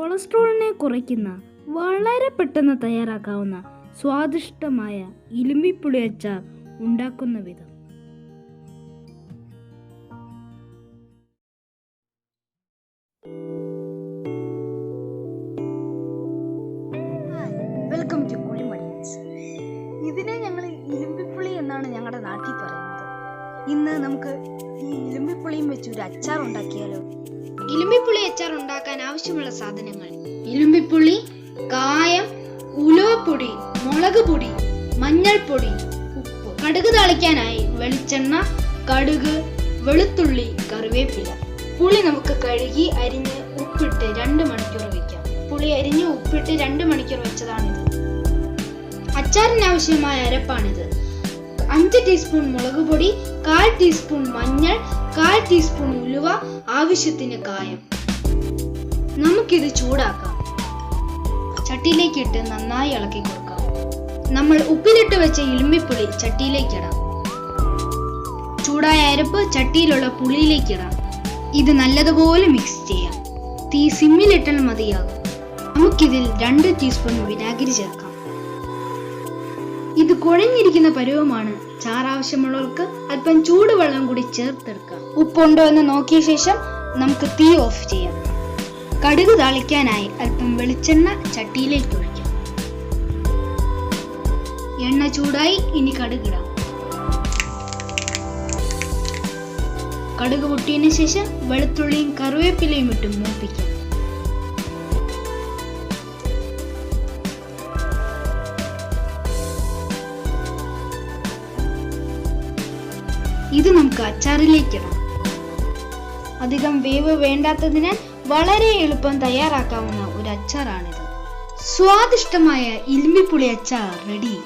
കൊളസ്ട്രോളിനെ കുറയ്ക്കുന്ന വളരെ പെട്ടെന്ന് തയ്യാറാക്കാവുന്ന സ്വാദിഷ്ടമായ ഇലുമ്പിപ്പുളി അച്ചാർ ഉണ്ടാക്കുന്ന വിധം. വെൽക്കം ടു ഇതിനെ ഞങ്ങൾ ഇലുമ്പിപ്പുളി എന്നാണ് ഞങ്ങളുടെ നാട്ടിൽ പറയുന്നത്. ഇന്ന് നമുക്ക് ഈ ഇലുമ്പിപ്പുളിയും വെച്ച് ഒരു അച്ചാർ ഉണ്ടാക്കിയാലോ? ഇലുമ്പിപ്പുളി അച്ചാർ ഉണ്ടാക്കാൻ ആവശ്യമുള്ള സാധനങ്ങൾ. ഇലുമ്പിപ്പുളി കായം ഉലുവപ്പൊടി മുളക് പൊടി മഞ്ഞൾപ്പൊടി ഉപ്പ്. കടുക് തളിക്കാനായി വെളിച്ചെണ്ണ കടുക് വെളുത്തുള്ളി കറിവേപ്പില. പുളി നമുക്ക് കഴുകി അരിഞ്ഞ് ഉപ്പിട്ട് രണ്ട് മണിക്കൂർ വയ്ക്കാം പുളി അരിഞ്ഞ് ഉപ്പിട്ട് രണ്ട് മണിക്കൂർ വെച്ചതാണിത്. അച്ചാറിന് ആവശ്യമായ അരപ്പാണിത്. അഞ്ച് ടീസ്പൂൺ മുളക് പൊടി കാൽ ടീസ്പൂൺ മഞ്ഞൾ കാൽ ടീസ്പൂൺ ഉലുവ ആവശ്യത്തിന് കായം. നമുക്കിത് ചൂടാക്കാം. ചട്ടിയിലേക്ക് ഇട്ട് നന്നായി ഇളക്കി കൊടുക്കാം. നമ്മൾ ഉപ്പിലിട്ട് വെച്ച ഇലുമ്പിപ്പുളി ചട്ടിയിലേക്ക് ഇടാം ചൂടായ അരപ്പ് ചട്ടിയിലുള്ള പുളിയിലേക്ക് ഇടാം ഇത് നല്ലതുപോലെ മിക്സ് ചെയ്യാം. തീ സിമ്മിലിട്ടാൽ മതിയാകും. നമുക്കിതിൽ രണ്ട് ടീസ്പൂൺ വിനാഗിരി ചേർക്കാം. ഇത് കുഴഞ്ഞിരിക്കുന്ന പരുവമാണ് ചാറ് ആവശ്യമുള്ളവർക്ക് അല്പം ചൂടുവെള്ളം കൂടി ചേർത്തെടുക്കാം. ഉപ്പുണ്ടോ എന്ന് നോക്കിയ ശേഷം നമുക്ക് തീ ഓഫ് ചെയ്യാം. കടുക് താളിക്കാനായി അല്പം വെളിച്ചെണ്ണ ചട്ടിയിലേക്ക് ഒഴിക്കാം. എണ്ണ ചൂടായി ഇനി കടുകിടാം കടുക് പൊട്ടിയതിനു ശേഷം വെളുത്തുള്ളിയും കറിവേപ്പിലയും ഇട്ട് മൂപ്പിക്കാം. ഇത് നമുക്ക് അച്ചാറിലേക്ക് ഇടാം. അധികം വേവ് വേണ്ടാത്തതിനാൽ വളരെ എളുപ്പം തയ്യാറാക്കാവുന്ന ഒരു അച്ചാറാണിത്. സ്വാദിഷ്ടമായ ഇൽമിപ്പുളി അച്ചാർ റെഡി